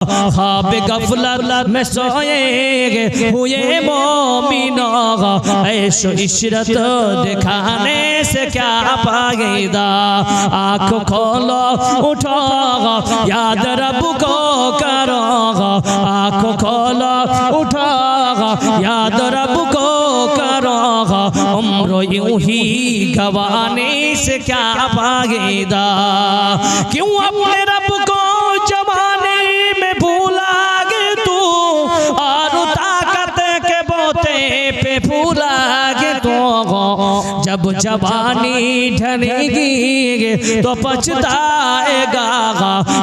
ख्वाब गफलत में सोए हुए मोमिनो ऐशो इशरत दिखाने से क्या पाएगा आँख खोलो उठो याद रब को करो आँख खोलो उठो याद रब को करो उम्र यूं ही गवाने से क्या पाएगा क्यों अपने रब को जवानी ढलेगी तो पछताएगा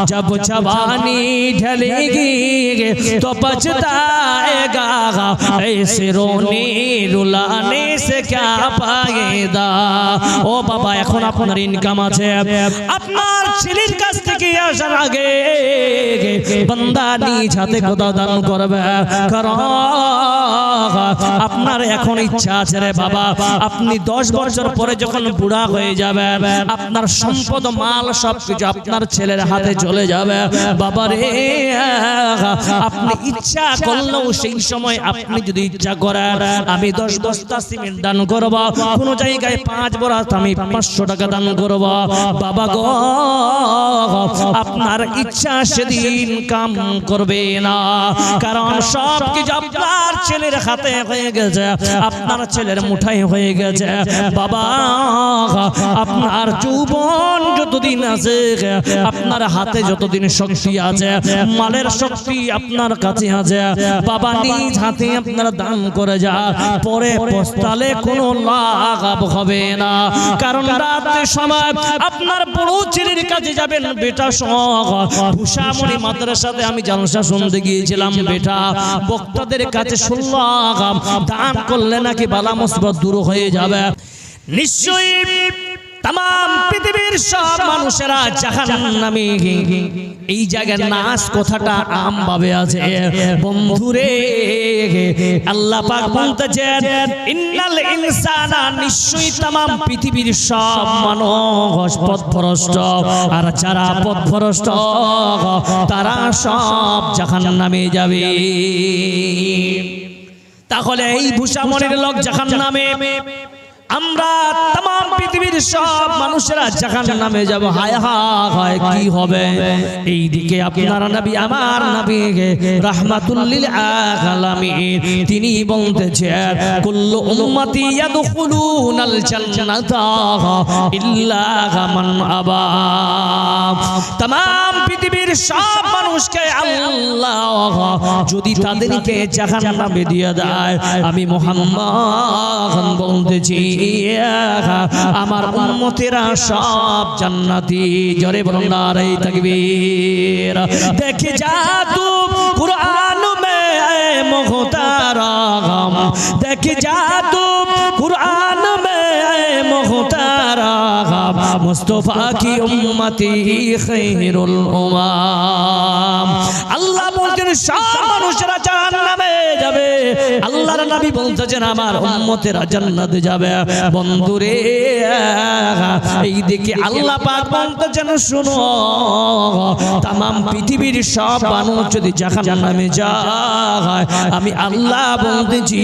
जब जवानी ढलेगी तो पछताएगा ऐसे रोने रुलाने से क्या পাগেদা ও বাবা এখন আপনার ইনকাম আছে আপনার ছেলের কাছ থেকে আসার আগে বান্দা নিজ হাতে খোদা দান করবে আপনার এখন ইচ্ছা আছে রে বাবা, আপনি দশ বছর পরে যখন বুড়া হয়ে যাবে আপনার সম্পদ, মাল সব আপনার ছেলের হাতে চলে যাবে। বাবা রে, আপনি ইচ্ছা করলেও সেই সময় আপনি যদি ইচ্ছা করেন, আমি দশ বস্তা সিমেন্ট দান করব, কোন জায়গায় পাঁচ বড় আমি পাঁচশো টাকা দান করব। বাবা গো আপনার ইচ্ছা সেদিন কাম করবে না। কারণ সব কিছু আপনার ছেলের হাতে হয়ে গেছে। আপনার ছেলের মুঠাই হয়ে গেছে। বাবা আপনার যৌবন যতদিন আছে আপনার হাতে যতদিন শক্তি আছে মালের শক্তি আপনার কাছে আছে। বাবা নিজ হাতে আপনার দান করে যা পরে পস্তালে কোনো লাভ হবে না। কারণ রাতের সময় আপনার বড় ছেলের কাছে যাবেন বেটা শখ ভূষামণি মাদ্রাসাতে আমি জালসা শুনতে গিয়েছিলাম, বেটা। বক্তাদের কাছে শুনলাম, দান করলে নাকি বালা মুসিবত দূর হয়ে যাবে। নিশ্চয়ই তাম পৃথিবীর সব মানুষেরা জাহান্নামী। এই জায়গায় নাচ কথাটা আম ভাবে আছে। বন্ধুরে আল্লাহ পাক বলতেছেন ইন্নাল ইনসানা নিশ্চয়ই তাম পৃথিবীর সব মানুষ পথভ্রষ্ট। আর যারা পথভ্রষ্ট তারা সব জাহান্নামে যাবে। তাহলে এই ভূষামণির লোক জাহান্নামে আমরা তাম পৃথিবীর সব মানুষেরা জাহান নামে যাব। হায় হায় কি হবে? এই দিকে আপনার নবী, আমার নবী আলামিন তিনি বলতেছেন, কুল্লু উম্মতি ইয়াদখুলুনাল জান্নাতা ইল্লা মান আবা। তাম পৃথিবীর সব মানুষকে আল্লাহ যদি তাদেরকে জাহান্নামে দিয়ে দেয়, আমি মুহাম্মদ বলতেছি আমার উম্মতেরা সব জান্নাতি। জরে বলুন নারে তাকবীর। দেখে যা তু কুরআন মে মুখতারাম দেখে যা তু কুরআন মে মুখতারাম মুস্তফা কি উম্মতি খায়রুল উমাম। আল্লাহ বলছেন, সব মানুষেরা জাহান্নামে নবী বলতেছেন, আমার উম্মতেরা জান্নাতে যাবে। বন্ধুরে, এই দিকে আল্লাহ পাক বলতেছেন, শুনো তাম পৃথিবীর সব মানুষ যদি জাহান্নামে যায়, আমি আল্লাহ বলতেছি,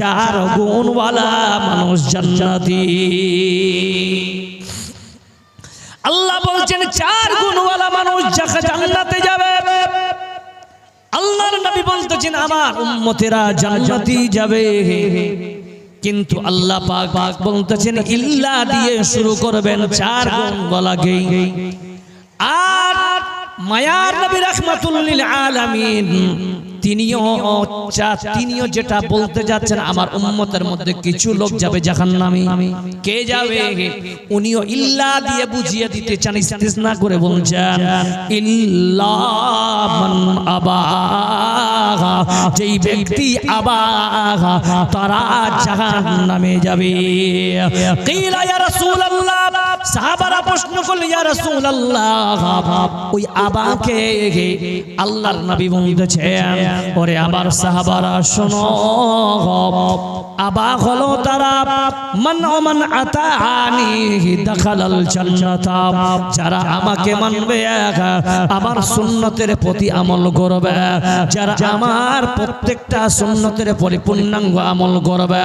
চার গুণওয়ালা মানুষ জান্নাতি। আল্লাহ বলছেন, চার গুণওয়ালা মানুষ জান্নাতে যাবে আল্লাহর নবী বলতেছেন আমার উম্মতেরা জান্নাতি যাবে। কিন্তু আল্লাহ পাক পাক বলতেছেন, ইল্লা দিয়ে শুরু করবেন চার গুণ গলাকে আর মায়ার নবী রাহমাতুল্লিল আলামিন। তিনিও চা তিনিও যেটা বলতে যাচ্ছেন আমার উম্মতের মধ্যে কিছু লোক যাবে জাহান্নামে। কে যাবে? উনিও ইল্লা দিয়ে বুঝিয়ে দিতে চান ইস্তিসনা করে বলছেন ইল্লা মান আবা যেই ব্যক্তি আবা তারা জাহান্নামে যাবে। কিলা ইয়া রাসূলুল্লাহ সাহাবারা প্রশ্ন করল, ইয়া রাসূলুল্লাহ ওই আবাকে আল্লাহর নবী বলতেছেন, ওরে আবার সাহাবারা, শোনো আবা হলো তারা, মান ওমান আতানি দাখালাল জান্নাতা যারা আমাকে মানবে, আমার সুন্নতের প্রতি আমল করবে, যারা আমার প্রত্যেকটা সুন্নতের পরিপূর্ণাঙ্গ আমল করবে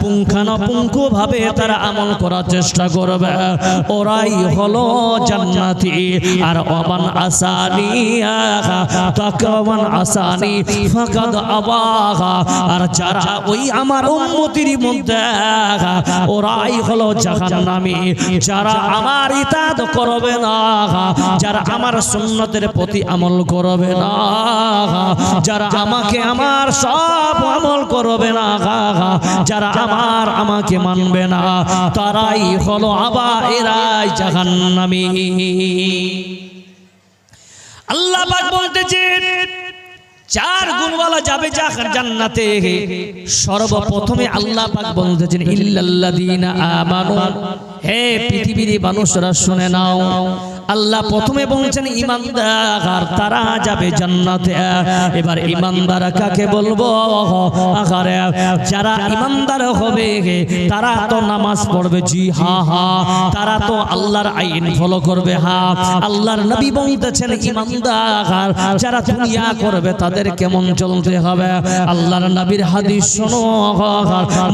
পুঙ্খানুপুঙ্খ ভাবে তারা আমল করার চেষ্টা করবে ওরাই হলো জান্নাতি আর ওমান আসানি তাকামান আসানি ফাকাদ আবাগা আর যারা ওই আমার উম্মতির মধ্যে ওরাই হলো জাহান্নামী। যারা আমার ইতাদ করবে না যারা আমার সুন্নতের প্রতি আমল করবে না যারা আমাকে আমার সব আমল করবে না যারা আমার আমাকে মানবে না তারাই হলো আবা এরাই নামে আল্লাহ পাক বলতেছেন চার গুণওয়ালা যাবে জান্নাতে। সর্বপ্রথমে আল্লাহ পাক বলতেছেন, ইল্লাল্লাযীনা আমানু। হে পৃথিবীর মানুষরা, শুনে নাও। আল্লাহ প্রথমে বলছেন, ইমানদার, তারা যাবে জান্নাতে। এবার ইমানদার কাকে বলব? আকারে যারা ইমানদার হবে, তারা তো নামাজ পড়বে, জি হা হা। তারা তো আল্লাহর আইন ফলো করবে, হা। আল্লাহর নবী বলতেছেন, ইমানদার, যারা দুনিয়া করবে, তাদের কেমন চলতে হবে? আল্লাহর নবীর হাদিস শোনো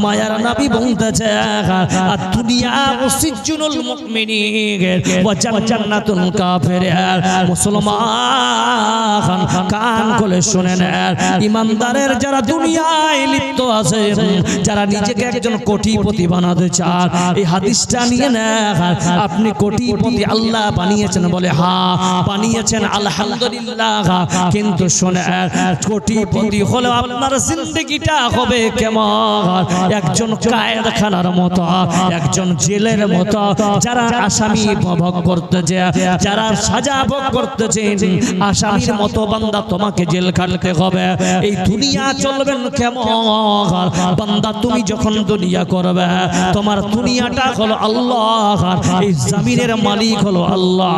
মায়ার নবী বলতেছে আর দুনিয়া সিজনুল মুমিনিন, ওয়া জান্নাতুল কাফিরিন মুসলমান কান খুলে শুনে নেন ইমানদারের যারা দুনিয়ায় লিপ্ত আছে যারা নিজেকে একজন কোটিপতি বানাতে চান এই হাদিসটা নিয়ে নেন। আপনি কোটিপতি আল্লাহ বানিয়েছেন বলে হা বানিয়েছেন আলহামদুলিল্লাহ। কিন্তু শোনে কোটিপতি হলে আপনার জিন্দগিটা হবে কেমন? একজন কায়দাখানার মতো একজন জেলের মতো যারা আসামি ভোগ করতেছে যারা সাজা ভোগ করতেছে আসামির মতো বান্দা তোমাকে জেল খাটতে হবে। এই দুনিয়া চলবেন কেমন? বান্দা, তুমি যখন দুনিয়া করবে, তোমার দুনিয়াটা হলো আল্লাহ, এই জামিনের মালিক হলো আল্লাহ।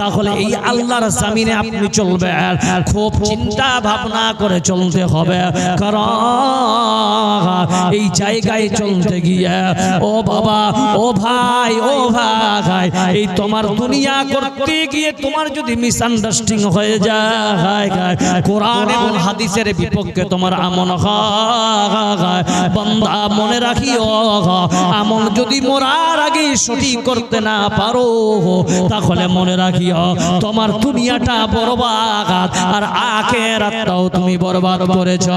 তাহলে এই আল্লাহর জামিনে আপনি চলবে খুব চিন্তা ভাবনা করে চলতে হবে। কারণ এই জায়গায় চলতে গিয়ে, ও বাবা, ও ভাই ও ভাই, এই তোমার দুনিয়া করতে গিয়ে তোমার যদি মিসআন্ডারস্ট্যান্ডিং হয়ে যায়, কোরআন এবং হাদিসের বিপক্ষে তোমার আমল হয়। বান্দা, মনে রাখিও, আমল যদি মরার আগে সঠিক করতে না পারো, তাহলে মনে রাখিও, তোমার দুনিয়াটা বরবাদ আর আখেরাতটাও তুমি বরবাদ করেছ।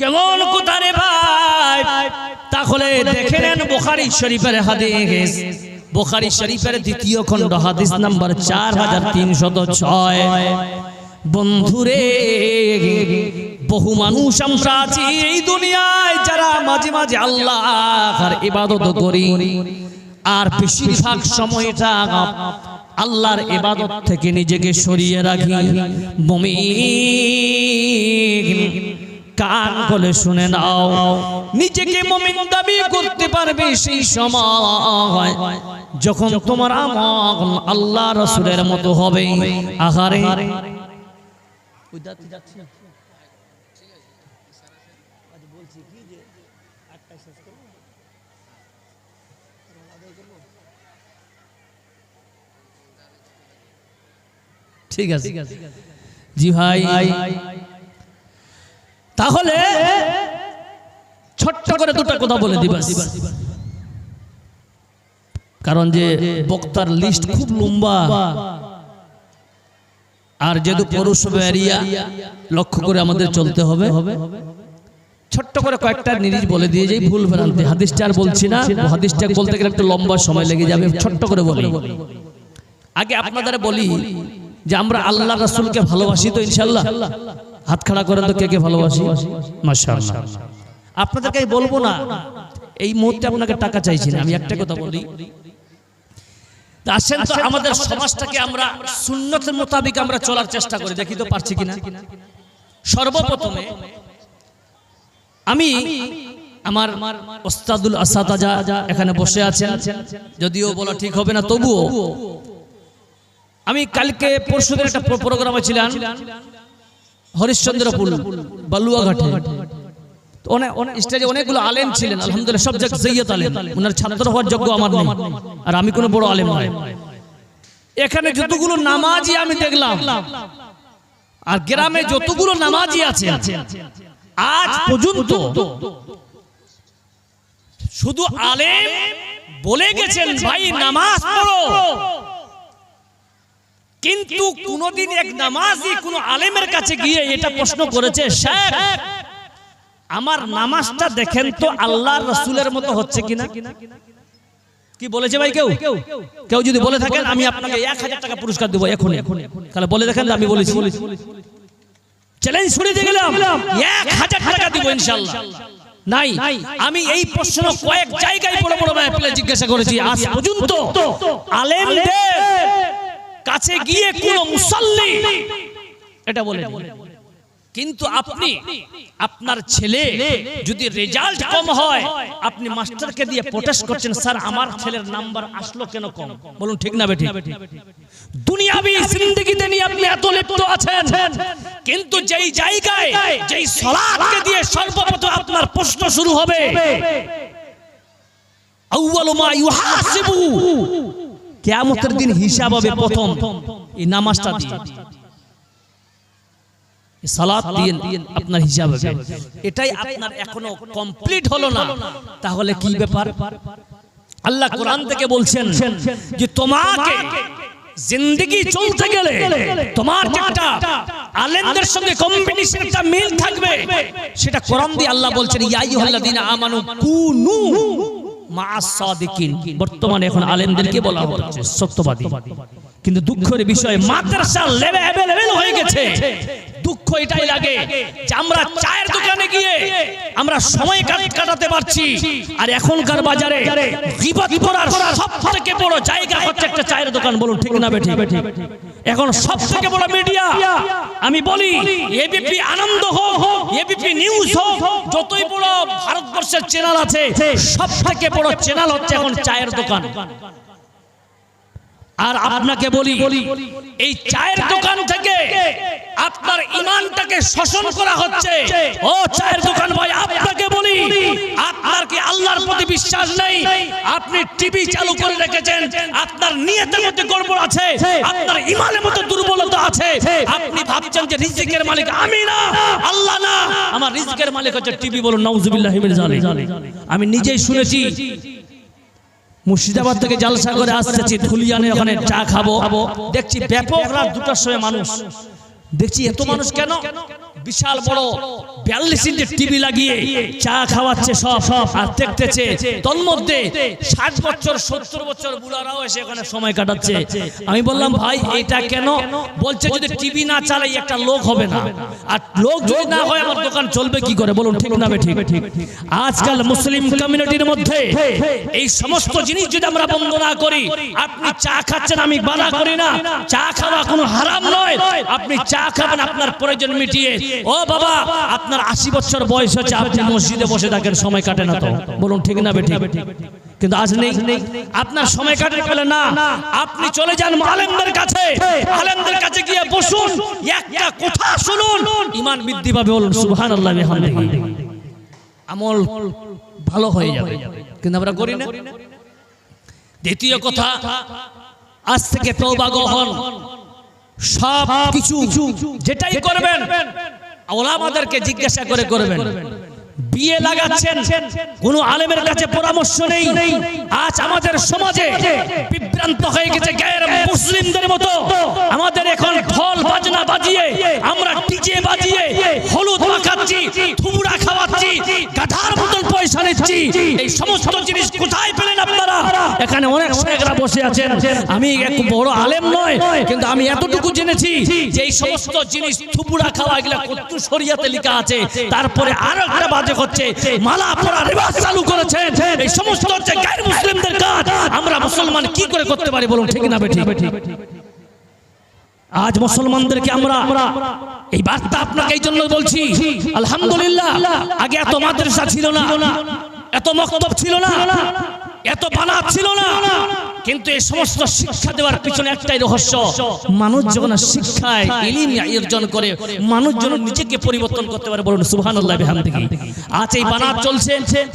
কেমন কোথারে ভাই? তাহলে দেখে নেন বুখারী শরীফের হাদিস। বুখারী শরীফের দ্বিতীয় খণ্ড, হাদিস নাম্বার চার হাজার তিনশত ছয়। বন্ধুরে, বহু মানুষ আমরা আছি এই দুনিয়ায় যারা মাঝে মাঝে আল্লাহ আর ইবাদত করি। আর বেশিরভাগ সময়টা আল্লাহর ইবাদত থেকে নিজেকে সরিয়ে রাখি। মুমিন কান করে শুনে নাও। নিজেকে মুমিন দাবি করতে পারবে সেই সময়। যখন তোমার আমল আল্লাহ রসুলের মতো হবে। আহারে। ঠিক আছে। জি ভাই। তাহলে ছোট্ট করে দুটো কথা বলে দিবা কারণ যে বক্তার লিস্ট খুব লম্বা। আর যেহেতু পৌরসভা এরিয়া লক্ষ্য করে আমাদের চলতে হবে। ছোট্ট করে কয়েকটা নিরিজ বলে দিয়ে যাই, ভুল ভ্রান্তি। হাদিসটা আর বলছি না। হাদিসটা বলতে গেলে একটু লম্বা সময় লেগে যাবে। ছোট্ট করে বলি। আগে আপনাদের বলি যে আমরা আল্লাহ রাসূলকে ভালোবাসি তো ইনশাআল্লাহ। হাত খাড়া করেন তো কে কে ভালোবাসি? মাশাআল্লাহ। আপনাদেরকে আমি বলব না এই মুহূর্তে আপনাকে টাকা চাইছি না আমি একটা কথা বলি। আসেন তো আমাদের সমাজটাকে আমরা সুন্নতের মোতাবিক আমরা চলার চেষ্টা করি দেখি তো পারছি কিনা। সর্বপ্রথমে আমি আমার ওস্তাদুল আসাতাজা এখানে বসে আছেন যদিও বলা ঠিক হবে না তবুও আমি কালকে পরশু দিন একটা প্রোগ্রামে ছিলাম। হরিশ্চন্দ্রপুর বালুয়াঘাটে। তো অনেক স্টেজে অনেকগুলো আলেম ছিলেন। আলহামদুলিল্লাহ সব জায়গায় জৈয়ত আলেম। ওনার ছাত্র হওয়ার যোগ্য আমার নেই। আর আমি কোনো বড় আলেম নয় এখানে যতগুলো নামাজি আমি দেখলাম আর গ্রামে যতগুলো নামাজি আছে আজ পর্যন্ত শুধু আলেম বলে গেছেন ভাই নামাজ পড়ো। কিন্তু কোনদিন এক নামাজি কোন আলেমের কাছে গিয়ে এটা প্রশ্ন করেছে শেখ আমার নামাজটা দেখেন তো আল্লাহর রসুলের মতো হচ্ছে কিনা? কি বলেছে ভাই কেউ? কেউ? যদি বলে থাকেন আমি আপনাকে এক হাজার টাকা পুরস্কার দেবো এখন তাহলে বলে দেখেন আমি বলেছি। চ্যালেঞ্জ শুনে গেলাম। এক হাজার টাকা দিব ইনশাল্লাহ। নাই। আমি এই প্রশ্ন কয়েক জায়গায় বড় বড় জিজ্ঞাসা করেছি। আজ পর্যন্ত আলেমদের কাছে গিয়ে কোন মুসল্লি। এটা বলে কিন্তু আপনি আপনার ছেলে যদি রেজাল্ট কম হয় আপনি মাস্টারকে দিয়ে প্রোটেস্ট করছেন স্যার আমার ছেলের নাম্বার আসলো কেন কম? বলুন ঠিক না বেটি দুনিয়াবি জিন্দেগিতে নিয়ে আপনি এত লিপ্ত আছেন। কিন্তু যেই জায়গায় যেই সালাতকে দিয়ে সর্বপ্রথম আপনার প্রশ্ন শুরু হবে। আউয়ালু মা ইউহাসিবু। কিয়ামতের দিন হিসাব হবে প্রথম। এই নামাজটা দিয়ে। সালাত দিয়ে আপনার হিসাব হবে। এটাই আপনার এখনও কমপ্লিট হলো না। তাহলে কি ব্যাপার? আল্লাহ কোরআন থেকে বলছেন যে তোমাকে জিন্দগি চলতে গেলে তোমার একটা আলেমদের সঙ্গে কম্বিনেশন একটা মিল থাকবে সেটা কোরআন দিয়ে আল্লাহ বলছেন আমানু কুনু বর্তমানে এখন আলেমদেরকে বলা হচ্ছে সত্যবাদী। কিন্তু দুঃখের বিষয় মাদ্রাসা লেভেল হয়ে গেছে। দুঃখ এটাই লাগে যে আমরা চায়ের দোকানে গিয়ে আমরা সময় কাট- কাটাতে পারছি। আর এখনকার বাজারে গীবত করার সব থেকে বড় জায়গা হচ্ছে একটা চায়ের দোকান। বলুন, ঠিক না বেঠিক? এখন সব থেকে বড় মিডিয়া আমি বলি, এবিপি আনন্দ হোক, এবিপি নিউজ হোক, যতই ভারতবর্ষের চ্যানেল আছে সব থেকে বড় চ্যানেল হচ্ছে এখন চায়ের দোকান। আর আপনাকে বলি বলি এই চায়ের দোকান থেকে আপনার ইমানটাকে শোষণ করা হচ্ছে। ও চায়ের দোকান ভাই আপনাকে বলি আপনার কি আল্লাহর প্রতি বিশ্বাস নেই? আপনি টিভি চালু করে রেখেছেন। আপনার নিয়তের মধ্যে গড়বড় আছে। আপনার ইমানের মধ্যে দুর্বলতা আছে। আপনি ভাবছেন যে রিজিকের মালিক আমি না। আল্লাহ না। আমার রিজিকের মালিক হচ্ছে টিভি বলুন নাউজুবিল্লাহি আমি নিজেই শুনেছি। মুর্শিদাবাদ থেকে জালসা করে আসতেছি ধুলিয়ানে ওখানে চা খাব। দেখছি ব্যাপক রাত দুটার সময় মানুষ। দেখছি এত মানুষ কেন? বিশাল বড় বিয়াল্লিশ ইঞ্চি টিভি লাগিয়ে চা খাওয়াচ্ছে সব সব আর দেখতেছে তন্মধ্যে ষাট বছর সত্তর বছর বুড়ারাও এসে এখানে সময় কাটাচ্ছে। আমি বললাম ভাই এটা কেন? বলছে যদি টিভি না চালাই একটা লোক হবে না। আর লোক যদি না হয় আমার দোকান চলবে কি করে? বলুন ঠিক না ঠিক আজকাল মুসলিম কমিউনিটির মধ্যে এই সমস্ত জিনিস যদি আমরা বন্ধ না করি আপনি চা খাচ্ছেন আমি বাধা করি না। চা খাওয়া কোনো হারাম নয়। আপনি চা খাবেন আপনার প্রয়োজন মিটিয়ে ও বাবা, আপনার আশি বছর বয়স হচ্ছে আপনি মসজিদে বসে থাকেন, সময় কাটে না তো। বলুন, ঠিক না বেঠিক? কিন্তু আজ নেই। আপনার সময় কাটে বলে না, আপনি চলে যান আলেমদের কাছে। আলেমদের কাছে গিয়ে বসুন, একটা কথা শুনুন। ইমান বৃদ্ধি পাবে বলুন, সুবহানাল্লাহ আমল ভালো হয়ে যাবে। কিন্তু আমরা করি না। দ্বিতীয় কথা, আজ থেকে তওবা গ্রহণ। সব কিছু যেটাই করবেন ওলামাদেরকে জিজ্ঞাসা করে করবেন। বিয়ে লাগাচ্ছেন। কোন আলেমের কাছে পরামর্শ নেই। আজ আমাদের সমাজে বিভ্রান্ত হয়ে গেছে গায়ের মুসলিমদের মতো। আমাদের এখন ঢোল বাজনা বাজিয়ে আমরা ডিজে বাজিয়ে হলুদ মাখাচ্ছি থুবড়া খাওয়াচ্ছি, গাধার মতন পয়সা নিচ্ছি। এই সমস্ত জিনিস কোথায় পেলেন আপনারা? এখানে অনেক শেখরা বসে আছেন। আমি এক বড় আলেম নয়, কিন্তু আমি এতটুকু জেনেছি যে এই সমস্ত জিনিস থুবড়া খাওয়া এগুলা কত শরিয়াতে লেখা আছে। তারপরে আরও একটা বাজে হচ্ছে। মালা পরা রিবাজ চালু করেছেন। এই সমস্ত হচ্ছে গায়ের মুসলিমদের কাজ। আমরা মুসলমান কি করে করতে পারি বলুন, ঠিক না বেঠিক? আজ মুসলমানদেরকে আমরা আমরা এই বার্তা আপনাকে এই জন্য বলছি, আলহামদুলিল্লাহ, আগে এত মাদ্রাসা ছিল না, এত মক্তব ছিল না, এত বানাত ছিল না কিন্তু এই সমস্ত শিক্ষা দেওয়ার পিছনে একটাই রহস্য মানুষ যখন শিক্ষায় ইলিম অর্জন করে মানুষ যেন নিজেকে পরিবর্তন করতে পারে বলুন সুবহানাল্লাহ বিহামদিহি। আজ এই বানাত চলছে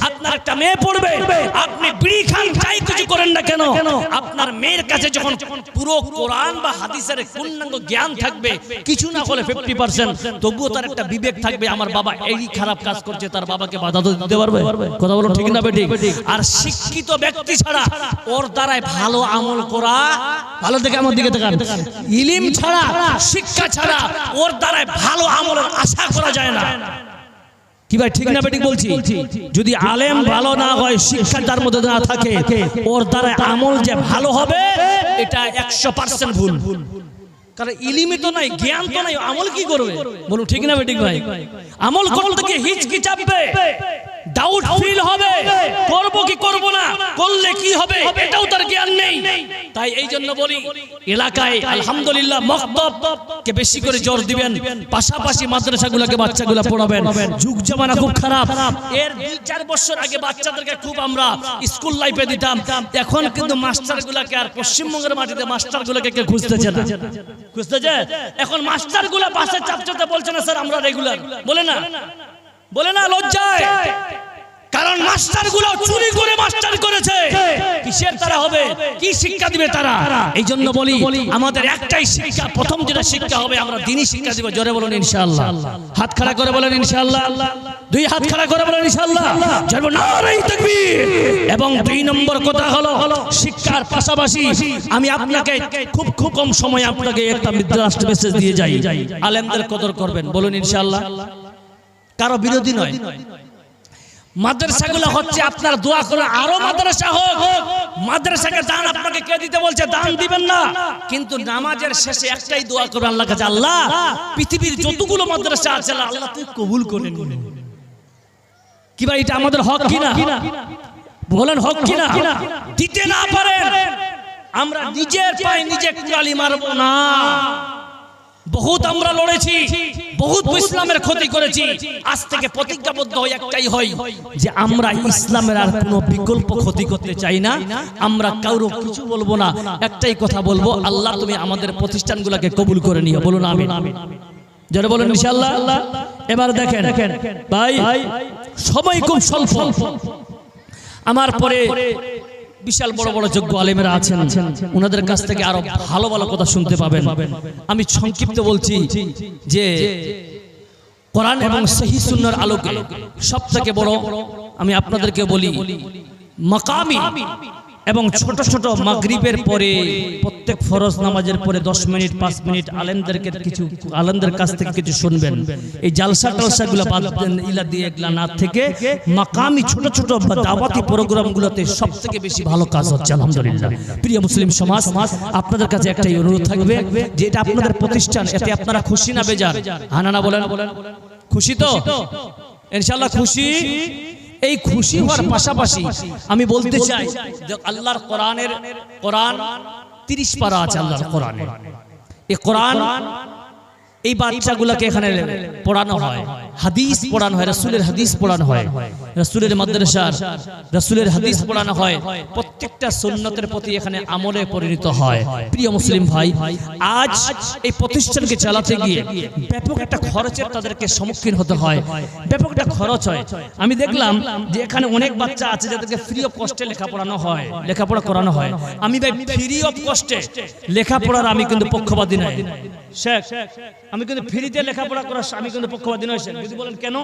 আপনার একটা মেয়ে পড়বে আপনি বিড়ি খান যাই কিছু করেন না কেন আপনার মেয়ের কাছে যখন পুরো কোরআন বা হাদিসের পূর্ণাঙ্গ জ্ঞান থাকবে কিছু না হলে ফিফটি পার্সেন্ট তবুও তার একটা বিবেক থাকবে আমার বাবা এই খারাপ কাজ করছে তার বাবাকে বাধা দিতে পারবে কথা বলো ঠিক না বেটি আর শিক্ষিত ব্যক্তি ছাড়া ওর দ্বারাই ভালো আমল করা, ভালো দিকে আমার দিকে তাকান। ইলিম ছাড়া, শিক্ষা ছাড়া ওর দ্বারাই ভালো আমলের আশা করা যায় না। কি ভাই, ঠিক না বেটিক বলছি? যদি আলেম ভালো না হয় শিক্ষা তার মধ্যে না থাকে, ওর দ্বারা আমল যে ভালো হবে, এটা একশো পার্সেন্ট ভুল। কারণ ইলিমে তো নাই, জ্ঞান তো নাই, আমল কি করবে? বলুন, ঠিক না বেটিক ভাই? আমল করতে গিয়ে হিচকি চাপবে। ডাউট ফিল হবে। করব কি করব না? করলে কি হবে? এটাও তার জ্ঞান নেই। তাই এই জন্য বলি এলাকায় আলহামদুলিল্লাহ মক্তব কে বেশি করে জোর দিবেন। পাশাপাশি মাদ্রাসাগুলোকে বাচ্চাগুলো পড়াবেন। যুগ জামানা খুব খারাপ। এর দুই চার বছর আগে বাচ্চাদেরকে খুব আমরা স্কুল লাইফে দিতাম। এখন কিন্তু মাস্টারগুলোকে আর পশ্চিমবঙ্গের মাটিতে মাস্টারগুলোকে কে খুঁজতেছে না। খুঁজতেছে এখন মাস্টারগুলো বাসে চাপচাতে বলছে না স্যার আমরা রেগুলার বলে না। বলে না, লজ্জায়। কারণ মাস্টারগুলো চুরি করে মাস্টার করেছে। কিসের তারা হবে? কি শিক্ষা দিবে তারা? এই জন্য বলি, আমাদের একটাই শিক্ষা, প্রথম যেটা শিক্ষা হবে, আমরা দিনই শিক্ষা দিব। জোরে বলুন, ইনশাআল্লাহ। হাত খাড়া করে বলেন, ইনশাআল্লাহ। দুই হাত খাড়া করে বলেন, ইনশাআল্লাহ। বলুন নারাই তাকবীর। এবং দুই নম্বর কথা হলো, শিক্ষার পাশাপাশি আমি আপনাকে খুব খুব কম সময় আপনাকে একটা রাষ্ট্র মেসেজ দিয়ে যাই। আলেমদের কদর করবেন। বলুন, ইনশাআল্লাহ। কারও বিরোধী নয়। মাদ্রাসাগুলো হচ্ছে আপনার দোয়া করে আরও মাদ্রাসা হোক। মাদ্রাসাকে দান আপনাকে কে দিতে বলছে? দান দিবেন না। কিন্তু নামাজের শেষে একটাই দোয়া করে আল্লাহ কাছে আল্লাহ পৃথিবীর যতগুলো মাদ্রাসা আছে আল্লাহ তুই কবুল করে নিন। কি ভাই এটা আমাদের হক কিনা বলেন হক কিনা দিতে না পারেন। আমরা নিজের পায়ে নিজে কুড়ালি মারবো না। বহুত আমরা লড়েছি বহুত ইসলামের ক্ষতি করেছি। আজ থেকে প্রতিজ্ঞাবদ্ধ হয়ে একটাই হই যে আমরা ইসলামের আর কোনো বিকল্প ক্ষতি করতে চাই না। আমরা কারও কিছু বলব না। একটাই কথা বলব আল্লাহ তুমি আমাদের প্রতিষ্ঠানগুলোকে কবুল করে নিও। বলুন আমি যারা বলেন ইনশাআল্লাহ এবার দেখেন ভাই সময় খুব স্বল্প। আমার পরে বিশাল বড় বড় যোগ্য আলেমেরা আছেন। ওনাদের কাছ থেকে আরও ভালো ভালো কথা শুনতে পাবেন। আমি সংক্ষিপ্ত বলছি যে কোরআন এবং সহি সুন্নার আলোকে সব থেকে বড় আমি আপনাদেরকে বলি মাকামি এবং ছোট ছোট মাগরিবের পরে প্রত্যেক ফরজ নামাজের পরে দশ মিনিট পাঁচ মিনিট আলেমদেরকে কিছু আলেমদের কাছ থেকে কিছু শুনবেন। এই জালসা টালসা গুলো বাদ দেন ইলা দিয়ে এগুলা না থেকে মাকামি ছোট ছোট দাওয়াতি প্রোগ্রামগুলোতে সব থেকে বেশি ভালো কাজ হচ্ছে আলহামদুলিল্লাহ। প্রিয় মুসলিম সমাজ আপনাদের কাছে একটাই অনুরোধ থাকবে যে এটা আপনাদের প্রতিষ্ঠান এতে আপনারা খুশি না বেজার। হানানা বলেন খুশি তো? ইনশাআল্লাহ খুশি। এই খুশি হওয়ার পাশাপাশি আমি বলতে চাই যে আল্লাহর কোরআনের কোরআন তিরিশ পারা আছে আল্লাহর কোরআনে। এই কোরআন এই বাচ্চাগুলোকে এখানে পড়ানো হয়। হাদিস পড়ানো হয় রাসূলের হাদিস পড়ানো হয়। রাসূলের মাদ্রাসার রাসূলের হাদিস পড়ানো হয়। প্রত্যেকটা সুন্নতের প্রতি এখানে আমলে পরিণত হয়। প্রিয় মুসলিম ভাই আজ এই প্রতিষ্ঠানকে চালাতে গিয়ে ব্যাপক একটা খরচের তাদেরকে সম্মুখীন হতে হয়। ব্যাপক একটা খরচ হয়। আমি দেখলাম যে এখানে অনেক বাচ্চা আছে যাদেরকে ফ্রি অফ কস্টে লেখাপড়ানো হয়। লেখাপড়া করানো হয়। আমি ভাই ফ্রি অফ কস্টে লেখাপড়ার আমি কিন্তু পক্ষপাতী নাই। শেখ আমি কিন্তু ফ্রিতে লেখাপড়া করার আমি কিন্তু পক্ষপাতী নয় শেখ যদি বলেন কেন?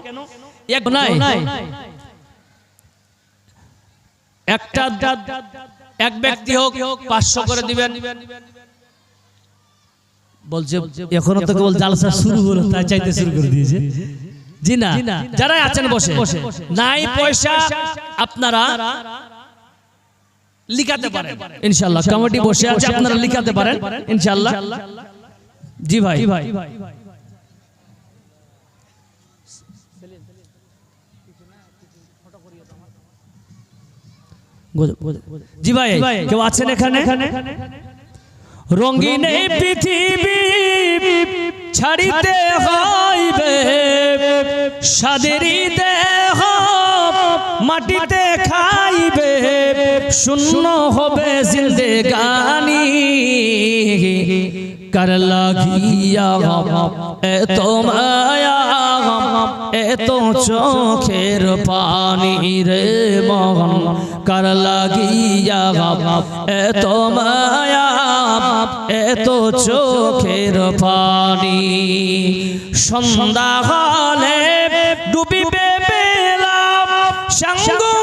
এক নাই। একটা এক ব্যক্তি হোক পাঁচশো করে দিবেন। বলছে এখনও তো কেবল জালসা শুরু হলো তাই চাইতে শুরু করে দিয়েছে। জি না। যারা আছেন বসে। নাই পয়সা আপনারা লিখাতে পারেন। ইনশাআল্লাহ। কমিটি বসে আছে আপনারা লিখাতে পারেন। ইনশাআল্লাহ। জি ভাই। জি ভাই। কেউ আছেন এখানে? রঙিন এই পৃথিবী ছাড়িতে হইবে সাদেরই দেহ মাটিতে খাইবে শূন্য হবে জিন্দেগানি কর লাগিয়া চোখের পানি রে মগন কর লাগিয়া এত মায়া এত চোখের পানি সন্ধ্যা হলে ডুবিবে বেলা সঙ্গ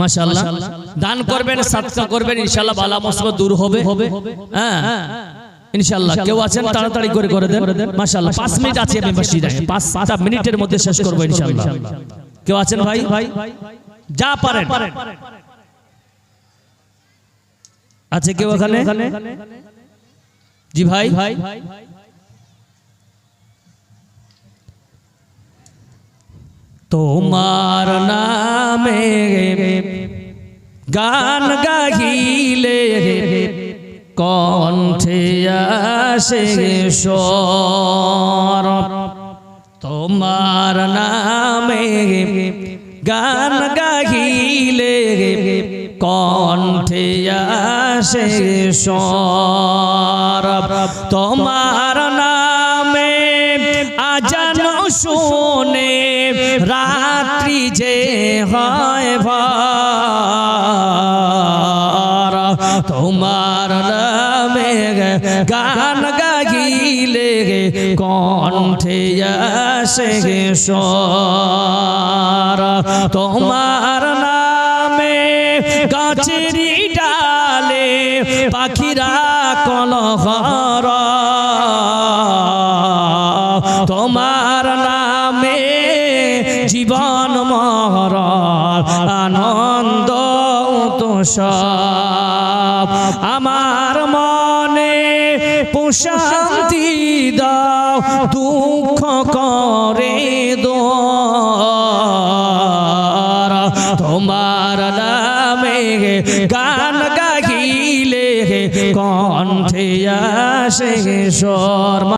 মাশাআল্লাহ। দান করবেন সাদকা করবেন ইনশাআল্লাহ বালা মুসিবত দূর হবে। হ্যাঁ। ইনশাআল্লাহ। কেউ আছেন তাড়াতাড়ি করে করে দেন? মাশাআল্লাহ। 5 মিনিট আছে আমি বসি যাই 5 মিনিটের মধ্যে শেষ করব ইনশাআল্লাহ। কেউ আছেন ভাই? ভাই? যা পারেন। আছে কেউ এখানে জি ভাই। ভাই। তোমার গান গাহিলে কণ্ঠে আসে স্বর। তোমার নামে গান গাহিলে কণ্ঠে আসে স্বর। তোমার হয় ভার তোমার নামে গান গাগিলে কণ্ঠে আসে গে তোমার নামে গাছেরই সব আমার মনে প্রশান্তি দাও, দুঃখ করে দো তোমার নামে গান গাইলে কণ্ঠে আসে স্বর